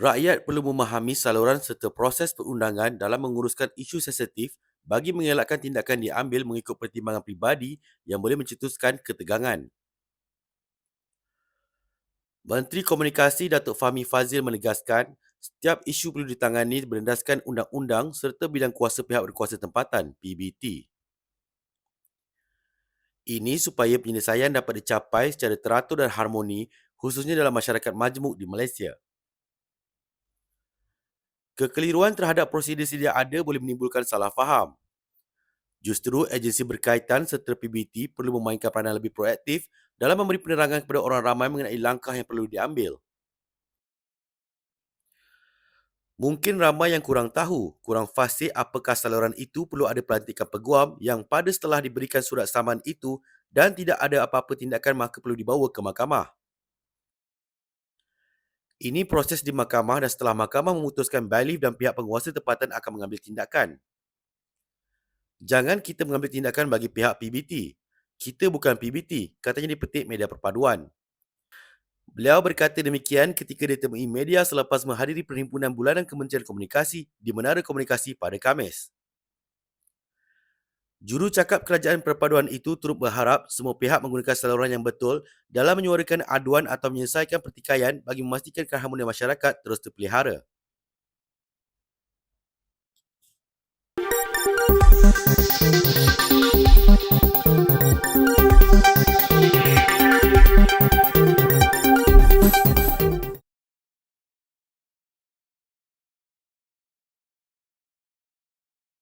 Rakyat perlu memahami saluran serta proses perundangan dalam menguruskan isu sensitif bagi mengelakkan tindakan diambil mengikut pertimbangan pribadi yang boleh mencetuskan ketegangan. Menteri Komunikasi Datuk Fahmi Fazil menegaskan, setiap isu perlu ditangani berlandaskan undang-undang serta bidang kuasa pihak berkuasa tempatan (PBT). Ini supaya penyelesaian dapat dicapai secara teratur dan harmoni khususnya dalam masyarakat majmuk di Malaysia. Kekeliruan terhadap prosedur sedia ada boleh menimbulkan salah faham. Justru agensi berkaitan serta PBT perlu memainkan peranan lebih proaktif dalam memberi penerangan kepada orang ramai mengenai langkah yang perlu diambil. Mungkin ramai yang kurang tahu, kurang fasih apakah saluran itu perlu ada pelantikan peguam yang pada setelah diberikan surat saman itu dan tidak ada apa-apa tindakan maka perlu dibawa ke mahkamah. Ini proses di mahkamah dan setelah mahkamah memutuskan bailiff dan pihak penguasa tempatan akan mengambil tindakan. Jangan kita mengambil tindakan bagi pihak PBT. Kita bukan PBT, katanya di petik media perpaduan. Beliau berkata demikian ketika ditemui media selepas menghadiri perhimpunan bulanan Kementerian Komunikasi di Menara Komunikasi pada Khamis. Jurucakap Kerajaan Perpaduan itu turut berharap semua pihak menggunakan saluran yang betul dalam menyuarakan aduan atau menyelesaikan pertikaian bagi memastikan keharmonian masyarakat terus terpelihara.